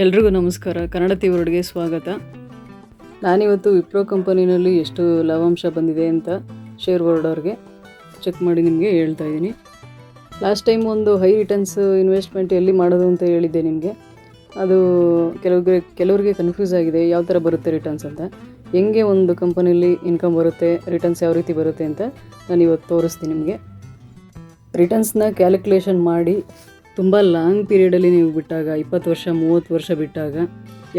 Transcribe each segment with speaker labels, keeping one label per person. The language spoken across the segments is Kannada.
Speaker 1: ಎಲ್ರಿಗೂ ನಮಸ್ಕಾರ. ಕನ್ನಡ ತೀವ್ರಡಿಗೆ ಸ್ವಾಗತ. ನಾನಿವತ್ತು ವಿಪ್ರೋ ಕಂಪನಿನಲ್ಲಿ ಎಷ್ಟು ಲಾಭಾಂಶ ಬಂದಿದೆ ಅಂತ ಶೇರ್ ಹೋಲ್ಡರ್ಗೆ ಚೆಕ್ ಮಾಡಿ ನಿಮಗೆ ಹೇಳ್ತಾ ಇದ್ದೀನಿ. ಲಾಸ್ಟ್ ಟೈಮ್ ಒಂದು ಹೈ ರಿಟರ್ನ್ಸ್ ಇನ್ವೆಸ್ಟ್ಮೆಂಟ್ ಎಲ್ಲಿ ಮಾಡೋದು ಅಂತ ಹೇಳಿದ್ದೆ ನಿಮಗೆ. ಅದು ಕೆಲವ್ರಿಗೆ ಕೆಲವ್ರಿಗೆ ಕನ್ಫ್ಯೂಸ್ ಆಗಿದೆ, ಯಾವ ಥರ ಬರುತ್ತೆ ರಿಟರ್ನ್ಸ್ ಅಂತ. ಹೆಂಗೆ ಒಂದು ಕಂಪನಿಯಲ್ಲಿ ಇನ್ಕಮ್ ಬರುತ್ತೆ, ರಿಟರ್ನ್ಸ್ ಯಾವ ರೀತಿ ಬರುತ್ತೆ ಅಂತ ನಾನು ಇವತ್ತು ತೋರಿಸ್ತೀನಿ ನಿಮಗೆ. ರಿಟರ್ನ್ಸ್ನ ಕ್ಯಾಲ್ಕುಲೇಷನ್ ಮಾಡಿ ತುಂಬ ಲಾಂಗ್ ಪೀರಿಯಡಲ್ಲಿ ನೀವು ಬಿಟ್ಟಾಗ, ಇಪ್ಪತ್ತು ವರ್ಷ, ಮೂವತ್ತು ವರ್ಷ ಬಿಟ್ಟಾಗ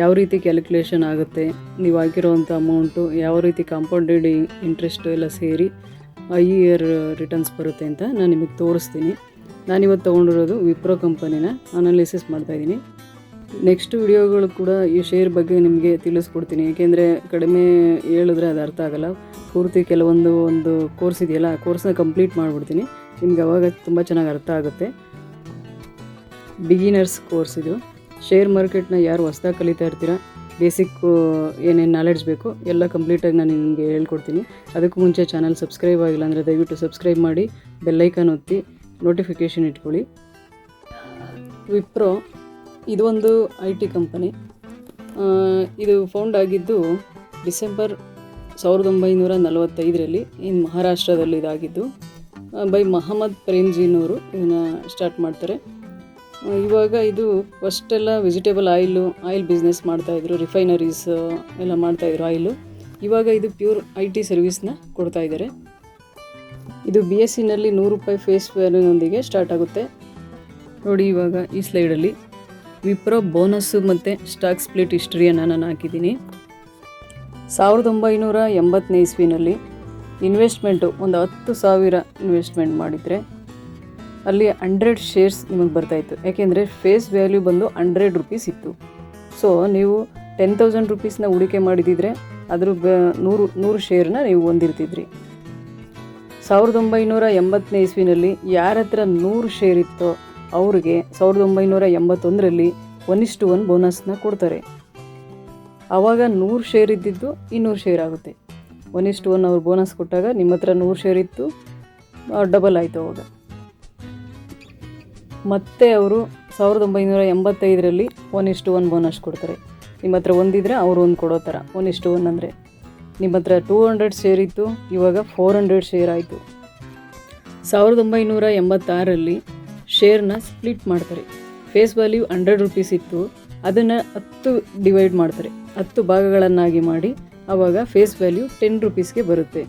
Speaker 1: ಯಾವ ರೀತಿ ಕ್ಯಾಲ್ಕುಲೇಷನ್ ಆಗುತ್ತೆ? ನೀವು ಹಾಕಿರೋವಂಥ ಅಮೌಂಟು ಯಾವ ರೀತಿ ಕಾಂಪೌಂಡೆಡ್ ಇಂಟ್ರೆಸ್ಟು ಎಲ್ಲ ಸೇರಿ ಐ ಇಯರ್ ರಿಟರ್ನ್ಸ್ ಬರುತ್ತೆ ಅಂತ ನಾನು ನಿಮಗೆ ತೋರಿಸ್ತೀನಿ. ನಾನಿವತ್ತು ತೊಗೊಂಡಿರೋದು ವಿಪ್ರೋ ಕಂಪನಿನ ಅನಾಲಿಸಿಸ್ ಮಾಡ್ತಾಯಿದ್ದೀನಿ ನೆಕ್ಸ್ಟ್ ವಿಡಿಯೋಗಳು ಕೂಡ ಈ ಶೇರ್ ಬಗ್ಗೆ ನಿಮಗೆ ತಿಳಿಸ್ಕೊಡ್ತೀನಿ. ಏಕೆಂದರೆ ಕಡಿಮೆ ಹೇಳಿದ್ರೆ ಅದು ಅರ್ಥ ಆಗಲ್ಲ. ಪೂರ್ತಿ ಕೆಲವೊಂದು ಒಂದು ಕೋರ್ಸ್ ಇದೆಯಲ್ಲ, ಆ ಕೋರ್ಸ್ನ ಕಂಪ್ಲೀಟ್ ಮಾಡಿಬಿಡ್ತೀನಿ. ನಿಮ್ಗೆ ಅವಾಗ ತುಂಬ ಚೆನ್ನಾಗಿ ಅರ್ಥ ಆಗುತ್ತೆ. ಬಿಗಿನರ್ಸ್ ಕೋರ್ಸ್ ಇದು. ಶೇರ್ ಮಾರ್ಕೆಟ್ನ ಯಾರು ಹೊಸ್ದಾಗಿ ಕಲಿತಾ ಇರ್ತೀರಾ? ಬೇಸಿಕ್ಕು ಏನೇನು ನಾಲೆಡ್ಜ್ ಬೇಕು, ಎಲ್ಲ ಕಂಪ್ಲೀಟಾಗಿ ನಾನು ನಿಮಗೆ ಹೇಳ್ಕೊಡ್ತೀನಿ. ಅದಕ್ಕೂ ಮುಂಚೆ ಚಾನಲ್ ಸಬ್ಸ್ಕ್ರೈಬ್ ಆಗಿಲ್ಲ ಅಂದರೆ ದಯವಿಟ್ಟು ಸಬ್ಸ್ಕ್ರೈಬ್ ಮಾಡಿ ಬೆಲ್ಲೈಕನ್ ಒತ್ತಿ ನೋಟಿಫಿಕೇಷನ್ ಇಟ್ಕೊಳ್ಳಿ. ವಿಪ್ರೋ ಇದು ಒಂದು ಐ ಟಿ ಕಂಪನಿ ಇದು ಫೌಂಡ್ ಆಗಿದ್ದು ಡಿಸೆಂಬರ್ ಸಾವಿರದ ಒಂಬೈನೂರ ನಲವತ್ತೈದರಲ್ಲಿ ಇನ್ ಮಹಾರಾಷ್ಟ್ರದಲ್ಲಿ ಇದಾಗಿದ್ದು ಬೈ ಮಹಮ್ಮದ್ ಪ್ರೇಮ್ಜಿನವರು ಇದನ್ನು ಸ್ಟಾರ್ಟ್ ಮಾಡ್ತಾರೆ. ಇವಾಗ ಇದು ಫಸ್ಟೆಲ್ಲ ವೆಜಿಟೇಬಲ್ ಆಯಿಲು ಆಯಿಲ್ ಬಿಸ್ನೆಸ್ ಮಾಡ್ತಾಯಿದ್ರು ರಿಫೈನರೀಸ್ ಎಲ್ಲ ಮಾಡ್ತಾಯಿದ್ರು ಆಯಿಲು ಇವಾಗ ಇದು ಪ್ಯೂರ್ ಐ ಟಿ ಸರ್ವಿಸ್ನ ಕೊಡ್ತಾ ಇದ್ದಾರೆ ಇದು ಬಿ ಎಸ್ ಸಿನಲ್ಲಿ ನೂರು ರೂಪಾಯಿ ಫೇಸ್ ವ್ಯಾಲ್ಯೂನೊಂದಿಗೆ ಸ್ಟಾರ್ಟ್ ಆಗುತ್ತೆ. ನೋಡಿ ಇವಾಗ ಈ ಸ್ಲೈಡಲ್ಲಿ ವಿಪ್ರೋ ಬೋನಸ್ಸು ಮತ್ತು ಸ್ಟಾಕ್ ಸ್ಪ್ಲಿಟ್ ಹಿಸ್ಟ್ರಿಯನ್ನು ನಾನು ಹಾಕಿದ್ದೀನಿ. ಸಾವಿರದ ಒಂಬೈನೂರ ಎಂಬತ್ತನೇ ಇಸ್ವಿನಲ್ಲಿ ಇನ್ವೆಸ್ಟ್ಮೆಂಟು ಒಂದು ಹತ್ತು ಸಾವಿರ ಇನ್ವೆಸ್ಟ್ಮೆಂಟ್ ಮಾಡಿದರೆ ಅಲ್ಲಿ ಹಂಡ್ರೆಡ್ ಶೇರ್ಸ್ ನಿಮಗೆ ಬರ್ತಾಯಿತ್ತು ಯಾಕೆಂದರೆ ಫೇಸ್ ವ್ಯಾಲ್ಯೂ ಬಂದು ಹಂಡ್ರೆಡ್ ರುಪೀಸ್ ಇತ್ತು. ಸೊ ನೀವು ಟೆನ್ ತೌಸಂಡ್ ರುಪೀಸ್ನ ಹೂಡಿಕೆ ಮಾಡಿದಿದ್ರೆ ಅದ್ರ ಬ, ನೂರು ನೂರು ಶೇರ್ನ ನೀವು ಹೊಂದಿರ್ತಿದ್ರಿ. ಸಾವಿರದ ಒಂಬೈನೂರ ಎಂಬತ್ತನೇ ಇಸ್ವಿನಲ್ಲಿ ಯಾರ ಹತ್ರ ನೂರು ಶೇರ್ ಇತ್ತೋ ಅವ್ರಿಗೆ ಸಾವಿರದ ಒಂಬೈನೂರ ಎಂಬತ್ತೊಂದರಲ್ಲಿ ಒನ್ ಒನ್ ಬೋನಸ್ನ ಕೊಡ್ತಾರೆ. ಆವಾಗ ನೂರು ಶೇರ್ ಇದ್ದಿದ್ದು ಇನ್ನೂರು ಶೇರ್ ಆಗುತ್ತೆ. ಒನ್ ಒನ್ ಅವ್ರು ಬೋನಸ್ ಕೊಟ್ಟಾಗ ನಿಮ್ಮ ಹತ್ರ ನೂರು ಶೇರ್ ಇತ್ತು ಡಬಲ್ ಆಯಿತು ಅವಾಗ. ಮತ್ತೆ ಅವರು ಸಾವಿರದ ಒಂಬೈನೂರ ಎಂಬತ್ತೈದರಲ್ಲಿ ಒನ್ ಇಷ್ಟು ಒನ್ ಬೋನಸ್ ಕೊಡ್ತಾರೆ. ನಿಮ್ಮ ಹತ್ರ ಒಂದಿದ್ರೆ ಅವರು ಒಂದು ಕೊಡೋ ಥರ ಒನ್ ಇಷ್ಟು ಒನ್ ಅಂದರೆ ನಿಮ್ಮ ಹತ್ರ ಟೂ ಹಂಡ್ರೆಡ್ ಶೇರ್ ಇತ್ತು, ಇವಾಗ ಫೋರ್ ಹಂಡ್ರೆಡ್ ಶೇರ್ ಆಯಿತು. ಸಾವಿರದ ಒಂಬೈನೂರ ಎಂಬತ್ತಾರರಲ್ಲಿ ಶೇರ್ನ ಸ್ಪ್ಲಿಟ್ ಮಾಡ್ತಾರೆ. ಫೇಸ್ ವ್ಯಾಲ್ಯೂ ಹಂಡ್ರೆಡ್ ರುಪೀಸ್ ಇತ್ತು, ಅದನ್ನು ಹತ್ತು ಡಿವೈಡ್ ಮಾಡ್ತಾರೆ. ಹತ್ತು ಭಾಗಗಳನ್ನಾಗಿ ಮಾಡಿ ಆವಾಗ ಫೇಸ್ ವ್ಯಾಲ್ಯೂ ಟೆನ್ ರುಪೀಸ್ಗೆ ಬರುತ್ತೆ.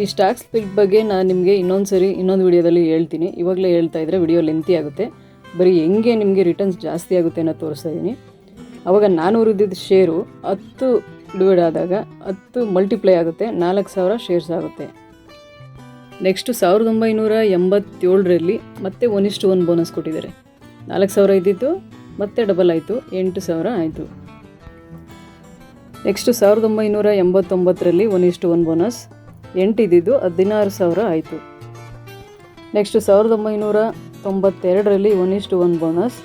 Speaker 1: ಈ ಸ್ಟಾಕ್ ಸ್ಪ್ಲಿಟ್ ಬಗ್ಗೆ ನಾನು ನಿಮಗೆ ಇನ್ನೊಂದು ಸರಿ ಇನ್ನೊಂದು ವಿಡಿಯೋದಲ್ಲಿ ಹೇಳ್ತೀನಿ. ಇವಾಗಲೇ ಹೇಳ್ತಾ ಇದ್ದರೆ ವಿಡಿಯೋ ಲೆಂತಿ ಆಗುತ್ತೆ. ಬರೀ ಹೆಂಗೆ ನಿಮಗೆ ರಿಟರ್ನ್ಸ್ ಜಾಸ್ತಿ ಆಗುತ್ತೆ ಅನ್ನೋ ತೋರಿಸ್ತಾ ಇದ್ದೀನಿ ಆವಾಗ ನಾನ್ನೂರು ಇದ್ದಿದ್ದ ಶೇರು ಹತ್ತು ಡಿವೈಡ್ ಆದಾಗ ಹತ್ತು ಮಲ್ಟಿಪ್ಲೈ ಆಗುತ್ತೆ, ನಾಲ್ಕು ಸಾವಿರ ಶೇರ್ಸ್ ಆಗುತ್ತೆ. ನೆಕ್ಸ್ಟು ಸಾವಿರದ ಒಂಬೈನೂರ ಎಂಬತ್ತೇಳರಲ್ಲಿ ಮತ್ತೆ ಒನ್ ಇಷ್ಟು ಒನ್ ಬೋನಸ್ ಕೊಟ್ಟಿದ್ದಾರೆ. ನಾಲ್ಕು ಸಾವಿರ ಇದ್ದಿದ್ದು ಮತ್ತೆ ಡಬಲ್ ಆಯಿತು, ಎಂಟು ಸಾವಿರ ಆಯಿತು. ನೆಕ್ಸ್ಟು ಸಾವಿರದ ಒಂಬೈನೂರ ಎಂಬತ್ತೊಂಬತ್ತರಲ್ಲಿ ಒನ್ ಇಷ್ಟು ಒನ್ ಬೋನಸ್ ಎಂಟು ಇದ್ದಿದ್ದು ಹದಿನಾರು ಸಾವಿರ ಆಯಿತು. ನೆಕ್ಸ್ಟ್ ಸಾವಿರದ ಒಂಬೈನೂರ ತೊಂಬತ್ತೆರಡರಲ್ಲಿ ಒನ್ ಇಷ್ಟು ಒನ್ ಬೋನಸ್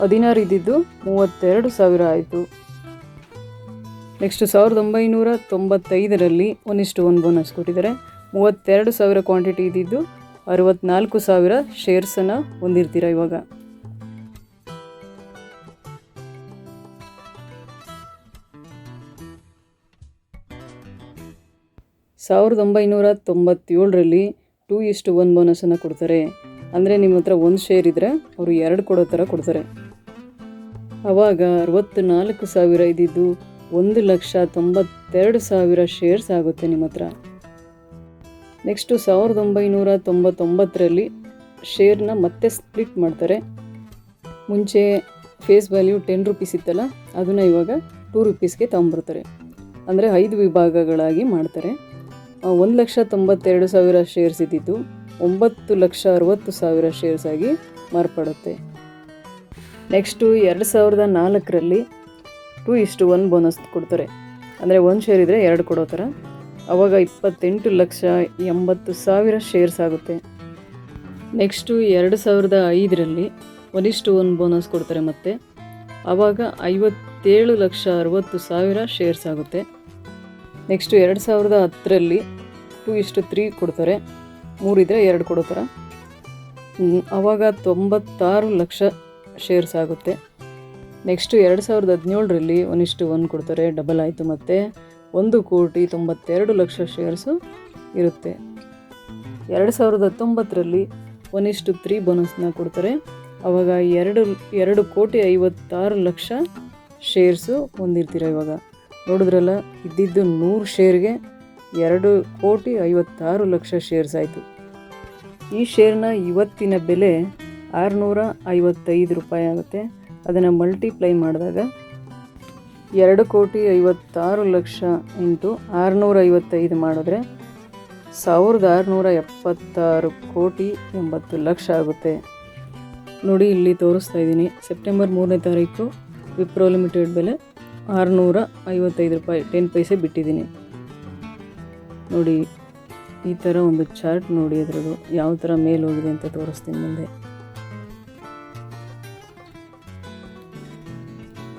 Speaker 1: ಹದಿನಾರು ಇದ್ದಿದ್ದು ಮೂವತ್ತೆರಡು ಸಾವಿರ ಆಯಿತು. ನೆಕ್ಸ್ಟ್ ಸಾವಿರದ ಒಂಬೈನೂರ ತೊಂಬತ್ತೈದರಲ್ಲಿ ಒನ್ ಇಷ್ಟು ಒನ್ ಬೋನಸ್ ಕೊಟ್ಟಿದ್ದಾರೆ. ಮೂವತ್ತೆರಡು ಸಾವಿರ ಕ್ವಾಂಟಿಟಿ ಇದ್ದಿದ್ದು ಅರವತ್ನಾಲ್ಕು ಸಾವಿರ ಶೇರ್ಸನ್ನು ಹೊಂದಿರ್ತೀರ ಇವಾಗ? ಸಾವಿರದ ಒಂಬೈನೂರ ತೊಂಬತ್ತೇಳರಲ್ಲಿ ಟೂ ಇಷ್ಟು ಒನ್ ಬೋನಸನ್ನು ಕೊಡ್ತಾರೆ. ಅಂದರೆ ನಿಮ್ಮ ಹತ್ರ ಒಂದು ಶೇರ್ ಇದ್ದರೆ ಅವರು ಎರಡು ಕೊಡೋ ಥರ ಕೊಡ್ತಾರೆ. ಆವಾಗ ಅರವತ್ತ್ನಾಲ್ಕು ಸಾವಿರ ಇದ್ದಿದ್ದು ಒಂದು ಲಕ್ಷ ತೊಂಬತ್ತೆರಡು ಸಾವಿರ ಶೇರ್ಸ್ ಆಗುತ್ತೆ ನಿಮ್ಮ ಹತ್ರ. ನೆಕ್ಸ್ಟು ಸಾವಿರದ ಒಂಬೈನೂರ ತೊಂಬತ್ತೊಂಬತ್ತರಲ್ಲಿ ಶೇರ್ನ ಮತ್ತೆ ಸ್ಪ್ಲಿಟ್ ಮಾಡ್ತಾರೆ. ಮುಂಚೆ ಫೇಸ್ ವ್ಯಾಲ್ಯೂ ಟೆನ್ ರುಪೀಸ್ ಇತ್ತಲ್ಲ, ಅದನ್ನು ಇವಾಗ ಟೂ ರುಪೀಸ್ಗೆ ತೊಗೊಂಬರ್ತಾರೆ ಅಂದರೆ ಐದು ವಿಭಾಗಗಳಾಗಿ ಮಾಡ್ತಾರೆ. ಒಂದು ಲಕ್ಷ ತೊಂಬತ್ತೆರಡು ಸಾವಿರ ಶೇರ್ಸ್ ಇದ್ದಿದ್ದು, ಒಂಬತ್ತು ಲಕ್ಷ ಅರವತ್ತು ಸಾವಿರ ಶೇರ್ಸ್ ಆಗಿ ಮಾರ್ಪಡುತ್ತೆ. ನೆಕ್ಸ್ಟು ಎರಡು ಸಾವಿರದ ನಾಲ್ಕರಲ್ಲಿ ಟು ಇಷ್ಟು ಒನ್ ಬೋನಸ್ ಕೊಡ್ತಾರೆ. ಅಂದರೆ ಒಂದು ಶೇರ್ ಇದ್ದರೆ ಎರಡು ಕೊಡೋ ಥರ. ಆವಾಗ ಇಪ್ಪತ್ತೆಂಟು ಲಕ್ಷ ಎಂಬತ್ತು ಸಾವಿರ ಶೇರ್ಸ್ ಆಗುತ್ತೆ. ನೆಕ್ಸ್ಟು ಎರಡು ಸಾವಿರದ ಐದರಲ್ಲಿ ಒನಿಷ್ಟು ಒನ್ ಬೋನಸ್ ಕೊಡ್ತಾರೆ ಮತ್ತೆ. ಆವಾಗ ಐವತ್ತೇಳು ಲಕ್ಷ ಅರವತ್ತು ಸಾವಿರ ಶೇರ್ಸ್ ಆಗುತ್ತೆ. ನೆಕ್ಸ್ಟು ಎರಡು ಸಾವಿರದ ಹತ್ತರಲ್ಲಿ ಟೂ ಇಷ್ಟು ತ್ರೀ ಕೊಡ್ತಾರೆ. ಮೂರಿದ್ರೆ ಎರಡು ಕೊಡೋ ಥರ ಆವಾಗ ತೊಂಬತ್ತಾರು ಲಕ್ಷ ಶೇರ್ಸ್ ಆಗುತ್ತೆ. ನೆಕ್ಸ್ಟು ಎರಡು ಸಾವಿರದ ಹದಿನೇಳರಲ್ಲಿ ಒಂದಿಷ್ಟು ಒಂದು ಕೊಡ್ತಾರೆ ಡಬಲ್ ಆಯಿತು ಮತ್ತು. ಒಂದು ಕೋಟಿ ತೊಂಬತ್ತೆರಡು ಲಕ್ಷ ಶೇರ್ಸು ಇರುತ್ತೆ. ಎರಡು ಸಾವಿರದ ಹತ್ತೊಂಬತ್ತರಲ್ಲಿ ಒನಿಷ್ಟು ತ್ರೀ ಬೋನಸ್ನ ಕೊಡ್ತಾರೆ. ಅವಾಗ ಎರಡು ಎರಡು ಕೋಟಿ ಐವತ್ತಾರು ಲಕ್ಷ ಶೇರ್ಸು ಹೊಂದಿರ್ತೀರ ಇವಾಗ. ನೋಡಿದ್ರಲ್ಲ, ಇದ್ದಿದ್ದು ನೂರು ಶೇರ್ಗೆ ಎರಡು ಕೋಟಿ ಐವತ್ತಾರು ಲಕ್ಷ ಶೇರ್ಸ್ ಆಯಿತು. ಈ ಶೇರ್ನ ಇವತ್ತಿನ ಬೆಲೆ ಆರುನೂರ ಐವತ್ತೈದು ರೂಪಾಯಿ ಆಗುತ್ತೆ. ಅದನ್ನು ಮಲ್ಟಿಪ್ಲೈ ಮಾಡಿದಾಗ ಎರಡು ಕೋಟಿ ಐವತ್ತಾರು ಲಕ್ಷ ಇಂಟು ಆರುನೂರ ಐವತ್ತೈದು ಮಾಡಿದ್ರೆ ಸಾವಿರದ ಆರುನೂರ ಎಪ್ಪತ್ತಾರು ಕೋಟಿ ಎಂಬತ್ತು ಲಕ್ಷ ಆಗುತ್ತೆ. ನೋಡಿ, ಇಲ್ಲಿ ತೋರಿಸ್ತಾ ಇದ್ದೀನಿ. ಸೆಪ್ಟೆಂಬರ್ ಮೂರನೇ ತಾರೀಕು ವಿಪ್ರೋ ಲಿಮಿಟೆಡ್ ಬೆಲೆ ಆರುನೂರ ಐವತ್ತೈದು ರೂಪಾಯಿ. ಟೆನ್ ಪೈಸೆ ಬಿಟ್ಟಿದ್ದೀನಿ. ನೋಡಿ, ಈ ಥರ ಒಂದು ಚಾರ್ಟ್ ನೋಡಿ ಅದರದು ಯಾವ ಥರ ಮೇಲೆ ಹೋಗಿದೆ ಅಂತ ತೋರಿಸ್ತೀನಿ ಮುಂದೆ.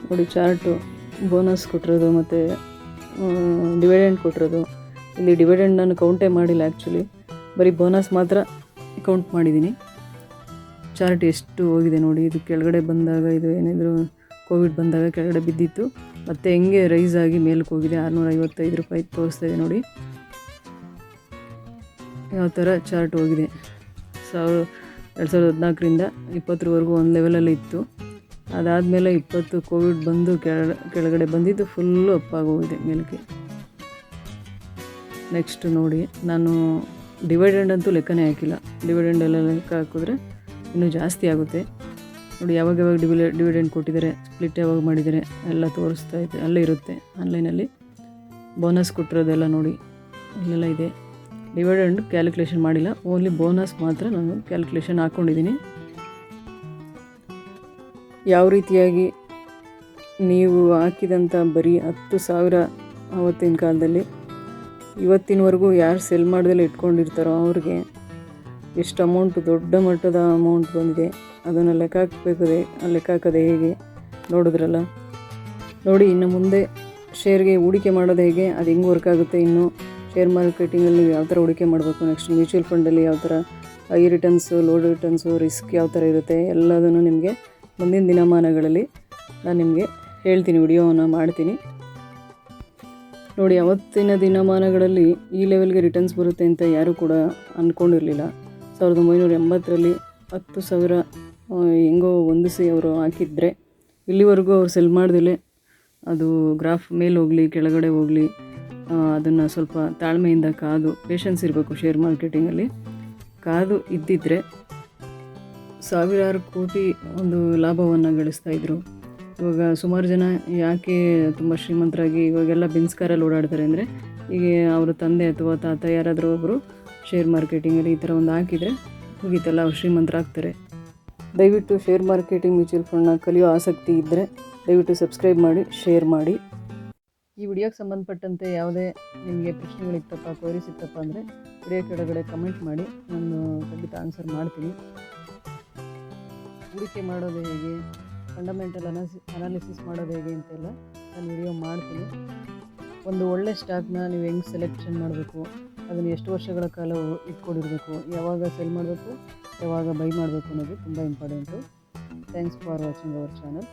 Speaker 1: ನೋಡಿ, ಚಾರ್ಟು ಬೋನಸ್ ಕೊಟ್ಟಿರೋದು ಮತ್ತು ಡಿವಿಡೆಂಡ್ ಕೊಟ್ಟಿರೋದು. ಇಲ್ಲಿ ಡಿವಿಡೆಂಡ್ ನಾನು ಕೌಂಟೇ ಮಾಡಿಲ್ಲ ಆ್ಯಕ್ಚುಲಿ ಬರೀ ಬೋನಸ್ ಮಾತ್ರ ಕೌಂಟ್ ಮಾಡಿದ್ದೀನಿ. ಚಾರ್ಟ್ ಎಷ್ಟು ಹೋಗಿದೆ ನೋಡಿ. ಇದು ಕೆಳಗಡೆ ಬಂದಾಗ ಇದು ಏನಿದ್ರು ಕೋವಿಡ್ ಬಂದಾಗ ಕೆಳಗಡೆ ಬಿದ್ದಿತ್ತು. ಮತ್ತು ಹೆಂಗೆ ರೈಸ್ ಆಗಿ ಮೇಲಕ್ಕೆ ಹೋಗಿದೆ ಆರುನೂರ ಐವತ್ತೈದು ರೂಪಾಯಿ ತೋರಿಸ್ತಾ ಇದೆ ನೋಡಿ. ಯಾವ ಥರ ಚಾರ್ಟ್ ಹೋಗಿದೆ. ಸಾವಿರ, ಎರಡು ಸಾವಿರದ ಹದಿನಾಲ್ಕರಿಂದ ಇಪ್ಪತ್ತರವರೆಗೂ ಒಂದು ಲೆವೆಲಲ್ಲಿ ಇತ್ತು. ಅದಾದಮೇಲೆ ಇಪ್ಪತ್ತು ಕೋವಿಡ್ ಬಂದು ಕೆಳ, ಕೆಳಗಡೆ ಬಂದಿದ್ದು ಫುಲ್ಲು ಅಪ್ಪಾಗೋಗಿದೆ ಮೇಲಕ್ಕೆ. ನೆಕ್ಸ್ಟ್ ನೋಡಿ, ನಾನು ಡಿವೈಡೆಂಡ್ ಅಂತೂ ಲೆಕ್ಕನೇ ಹಾಕಿಲ್ಲ. ಡಿವಿಡೆಂಡ್ ಎಲ್ಲ ಲೆಕ್ಕ ಹಾಕಿದ್ರೆ ಇನ್ನೂ ಜಾಸ್ತಿ ಆಗುತ್ತೆ. ನೋಡಿ, ಯಾವಾಗ ಯಾವಾಗ ಡಿವಿಲೆ ಡಿವಿಡೆಂಡ್ ಕೊಟ್ಟಿದ್ದಾರೆ ಸ್ಪ್ಲಿಟ್ ಯಾವಾಗ ಮಾಡಿದ್ದಾರೆ, ಎಲ್ಲ ತೋರಿಸ್ತಾ ಇದೆ, ಅಲ್ಲೇ ಇರುತ್ತೆ ಆನ್ಲೈನಲ್ಲಿ ಬೋನಸ್ ಕೊಟ್ಟಿರೋದೆಲ್ಲ ನೋಡಿ, ಇಲ್ಲೆಲ್ಲ ಇದೆ. ಡಿವಿಡೆಂಡ್ ಕ್ಯಾಲ್ಕುಲೇಷನ್ ಮಾಡಿಲ್ಲ ಓನ್ಲಿ ಬೋನಸ್ ಮಾತ್ರ ನಾನು ಕ್ಯಾಲ್ಕುಲೇಷನ್ ಹಾಕ್ಕೊಂಡಿದ್ದೀನಿ ಯಾವ ರೀತಿಯಾಗಿ ನೀವು ಹಾಕಿದಂಥ ಬರೀ ಹತ್ತು ಸಾವಿರ ಆವತ್ತಿನ ಕಾಲದಲ್ಲಿ, ಇವತ್ತಿನವರೆಗೂ ಯಾರು ಸೆಲ್ ಮಾಡ್ದಲ್ಲಿ ಇಟ್ಕೊಂಡಿರ್ತಾರೋ ಅವ್ರಿಗೆ ಎಷ್ಟು ಅಮೌಂಟ್ ದೊಡ್ಡ ಮಟ್ಟದ ಅಮೌಂಟ್ ಬಂದಿದೆ. ಅದನ್ನು ಲೆಕ್ಕ ಹಾಕಬೇಕು ಲೆಕ್ಕ ಹಾಕೋದು ಹೇಗೆ? ನೋಡಿದ್ರಲ್ಲ? ನೋಡಿ, ಇನ್ನು ಮುಂದೆ ಶೇರ್ಗೆ ಹೂಡಿಕೆ ಮಾಡೋದು ಹೇಗೆ? ಅದು ಹೆಂಗೆ ವರ್ಕ್ ಆಗುತ್ತೆ ಇನ್ನು? ಶೇರ್ ಮಾರ್ಕೆಟಿಂಗಲ್ಲಿ ನೀವು ಯಾವ ಥರ ಹೂಡಿಕೆ ಮಾಡಬೇಕು ನೆಕ್ಸ್ಟ್ ಮ್ಯೂಚುವಲ್ ಫಂಡಲ್ಲಿ ಯಾವ ಥರ high returns low returns risk ಯಾವ ಥರ ಇರುತ್ತೆ? ಎಲ್ಲದನ್ನು ನಿಮಗೆ ಮುಂದಿನ ದಿನಮಾನಗಳಲ್ಲಿ ನಾನು ನಿಮಗೆ ಹೇಳ್ತೀನಿ, ವಿಡಿಯೋವನ್ನು ಮಾಡ್ತೀನಿ. ನೋಡಿ, ಅವತ್ತಿನ ದಿನಮಾನಗಳಲ್ಲಿ ಈ ಲೆವೆಲ್ಗೆ ರಿಟರ್ನ್ಸ್ ಬರುತ್ತೆ ಅಂತ ಯಾರೂ ಕೂಡ ಅಂದ್ಕೊಂಡಿರಲಿಲ್ಲ ಸಾವಿರದ ಒಂಬೈನೂರ ಎಂಬತ್ತರಲ್ಲಿ ಹತ್ತು ಸಾವಿರ ಹೆಂಗೋ ಹೊಂದಿಸಿ ಅವರು ಹಾಕಿದ್ರೆ, ಇಲ್ಲಿವರೆಗೂ ಅವ್ರು ಸೆಲ್ ಮಾಡ್ದಿಲ್ಲೇ. ಅದು ಗ್ರಾಫ್ ಮೇಲೆ ಹೋಗಲಿ, ಕೆಳಗಡೆ ಹೋಗಲಿ ಅದನ್ನು ಸ್ವಲ್ಪ ತಾಳ್ಮೆಯಿಂದ ಕಾದು ಪೇಷನ್ಸ್ ಇರಬೇಕು ಶೇರ್ ಮಾರ್ಕೆಟಿಂಗಲ್ಲಿ ಕಾದು ಇದ್ದಿದ್ದರೆ ಸಾವಿರಾರು ಕೋಟಿ ಒಂದು ಲಾಭವನ್ನು ಗಳಿಸ್ತಾ ಇದ್ರು. ಇವಾಗ ಸುಮಾರು ಜನ ಯಾಕೆ ತುಂಬ ಶ್ರೀಮಂತರಾಗಿ ಇವಾಗೆಲ್ಲ ಬೆನ್ಸ್ಕಾರಲ್ಲಿ ಓಡಾಡ್ತಾರೆ ಅಂದರೆ ಈಗ ಅವರ ತಂದೆ ಅಥವಾ ತಾತ ಯಾರಾದರೂ ಒಬ್ಬರು ಶೇರ್ ಮಾರ್ಕೆಟಿಂಗಲ್ಲಿ ಈ ಥರ ಒಂದು ಹಾಕಿದರೆ ಮುಗೀತಲ್ಲ ಅವ್ರು ಶ್ರೀಮಂತರಾಗ್ತಾರೆ. ದಯವಿಟ್ಟು ಶೇರ್ ಮಾರ್ಕೆಟಿಂಗ್ ಮ್ಯೂಚುವಲ್ ಫಂಡ್ನ ಕಲಿಯೋ ಆಸಕ್ತಿ ಇದ್ದರೆ ದಯವಿಟ್ಟು ಸಬ್ಸ್ಕ್ರೈಬ್ ಮಾಡಿ ಶೇರ್ ಮಾಡಿ. ಈ ವಿಡಿಯೋಗೆ ಸಂಬಂಧಪಟ್ಟಂತೆ ಯಾವುದೇ ನಿಮಗೆ ಪ್ರಶ್ನೆಗಳಿತ್ತಪ್ಪ ಕೋರಿ ಇತ್ತಪ್ಪ ಅಂದರೆ ವಿಡಿಯೋ ಕೆಳಗಡೆ ಕಮೆಂಟ್ ಮಾಡಿ, ನಾನು ಖಂಡಿತ ಆನ್ಸರ್ ಮಾಡ್ತೀನಿ. ಹೂಡಿಕೆ ಮಾಡೋದು ಹೇಗೆ ಫಂಡಮೆಂಟಲ್ ಅನಾಸಿ ಅನಾಲಿಸಿಸ್ ಮಾಡೋದು ಹೇಗೆ ಅಂತೆಲ್ಲ ನಾನು ವಿಡಿಯೋ ಮಾಡ್ತೀನಿ. ಒಂದು ಒಳ್ಳೆ ಸ್ಟಾಕ್ನ ನೀವು ಹೆಂಗೆ ಸೆಲೆಕ್ಷನ್ ಮಾಡಬೇಕು ಅದನ್ನು ಎಷ್ಟು ವರ್ಷಗಳ ಕಾಲ ಇಟ್ಕೊಂಡಿರಬೇಕು, ಯಾವಾಗ ಸೆಲ್ ಮಾಡಬೇಕು, ಯಾವಾಗ ಬೈ ಮಾಡಬೇಕು ಅನ್ನೋದು ತುಂಬ important thanks for watching our channel